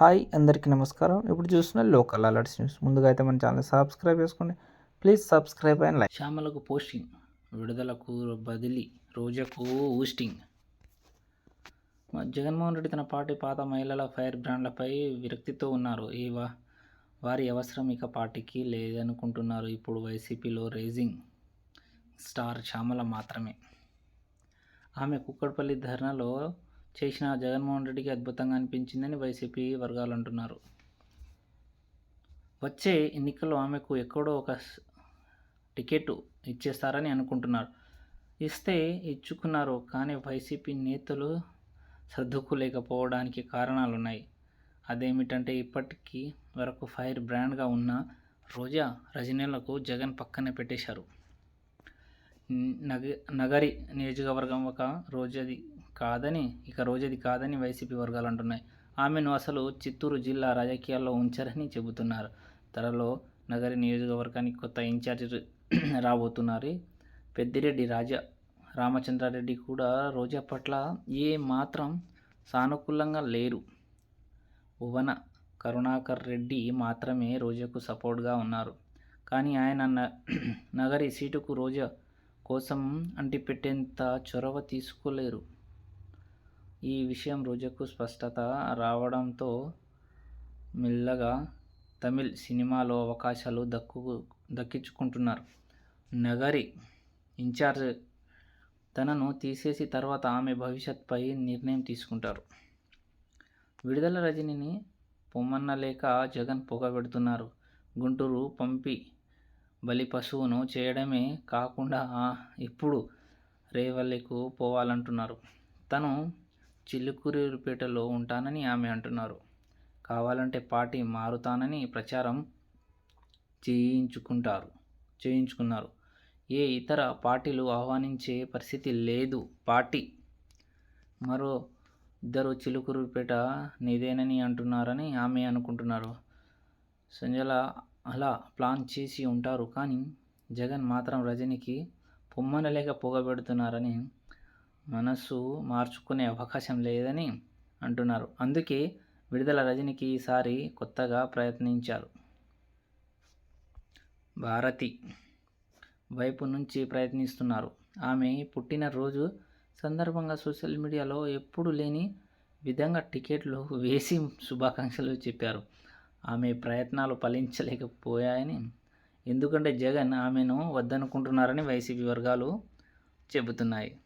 Hi అందరికీ నమస్కారం. ఇప్పుడు చూస్తున్న లోకల్ అలర్ట్స్ న్యూస్. ముందుగా అయితే మన ఛానల్ సబ్స్క్రైబ్ చేసుకోండి. Please subscribe and like. శ్యామలకు posting విడుదలకు బదిలీ రోజాకు ఊస్టింగ్. జగన్మోహన్ రెడ్డి తన పార్టీ పాత మహిళల ఫైర్ బ్రాండ్లపై విరక్తితో ఉన్నారు. ఈ వారి అవసరం ఇక పార్టీకి లేదనుకుంటున్నారు. ఇప్పుడు వైసీపీలో రేజింగ్ స్టార్ శ్యామల మాత్రమే. ఆమె కుక్కడపల్లి ధర్నాలో చేసిన జగన్మోహన్ రెడ్డికి అద్భుతంగా అనిపించిందని వైసీపీ వర్గాలు అంటున్నారు. వచ్చే ఎన్నికల్లో ఆమెకు ఎక్కడో ఒక టికెట్ ఇచ్చేస్తారని అనుకుంటున్నారు. ఇస్తే ఇచ్చుకున్నారు కానీ వైసీపీ నేతలు సర్దుకోలేకపోవడానికి కారణాలు ఉన్నాయి అదేమిటంటే ఇప్పటికీ వరకు ఫైర్ బ్రాండ్గా ఉన్న రోజా రజనీలకు జగన్ పక్కనే పెట్టేశారు. నగ నగరి నియోజకవర్గం ఒక రోజది కాదని ఇక రోజది కాదని వైసీపీ వర్గాలు అంటున్నాయి ఆమెను అసలు చిత్తూరు జిల్లా రాజకీయాల్లో ఉంచారని చెబుతున్నారు. త్వరలో నగరి నియోజకవర్గానికి కొత్త ఇన్ఛార్జ్ రాబోతున్నారు. పెద్దిరెడ్డి రాజా రామచంద్రారెడ్డి కూడా రోజా పట్ల ఏ మాత్రం సానుకూలంగా లేరు. భువన కరుణాకర్ రెడ్డి మాత్రమే రోజాకు సపోర్ట్గా ఉన్నారు. కానీ ఆయన న- నగరి సీటుకు రోజా కోసం అంటిపెట్టేంత చొరవ తీసుకోలేరు. ఈ విషయం రోజాకు స్పష్టత రావడంతో మెల్లగా తమిళ్ సినిమాలో అవకాశాలు దక్కు దక్కించుకుంటున్నారు. నగరి ఇన్ఛార్జ్ తనను తీసేసి తర్వాత ఆమె భవిష్యత్పై నిర్ణయం తీసుకుంటారు. విడుదల రజనిని పొమ్మన్నలేక జగన్ పొగబెడుతున్నారు. గుంటూరు పంపి బలి పశువును చేయడమే కాకుండా ఇప్పుడు రేవల్లికు పోవాలంటున్నారు. తను చిలుకూరిపేటలో ఉంటానని ఆమె అంటున్నారు. కావాలంటే పార్టీ మారుతానని ప్రచారం చేయించుకుంటారు చేయించుకున్నారు. ఏ ఇతర పార్టీలు ఆహ్వానించే పరిస్థితి లేదు. పార్టీ మరో ఇద్దరు చిలుకూరుపేట నీదేనని అంటున్నారని ఆమె అనుకుంటున్నారు. సంజల అలా ప్లాన్ చేసి ఉంటారు కానీ జగన్ మాత్రం రజనీకి పొమ్మనలేక పొగబెడుతున్నారని మనసు మార్చుకునే అవకాశం లేదని అంటున్నారు. అందుకే విడుదల రజనీకి ఈసారి కొత్తగా ప్రయత్నించారు. భారతి వైపు నుంచి ప్రయత్నిస్తున్నారు. ఆమె పుట్టినరోజు సందర్భంగా సోషల్ మీడియాలో ఎప్పుడు లేని విధంగా టికెట్లు వేసి శుభాకాంక్షలు చెప్పారు. ఆమె ప్రయత్నాలు ఫలించలేకపోయాయని ఎందుకంటే జగన్ ఆమెను వద్దనుకుంటున్నారని వైసీపీ వర్గాలు చెబుతున్నాయి.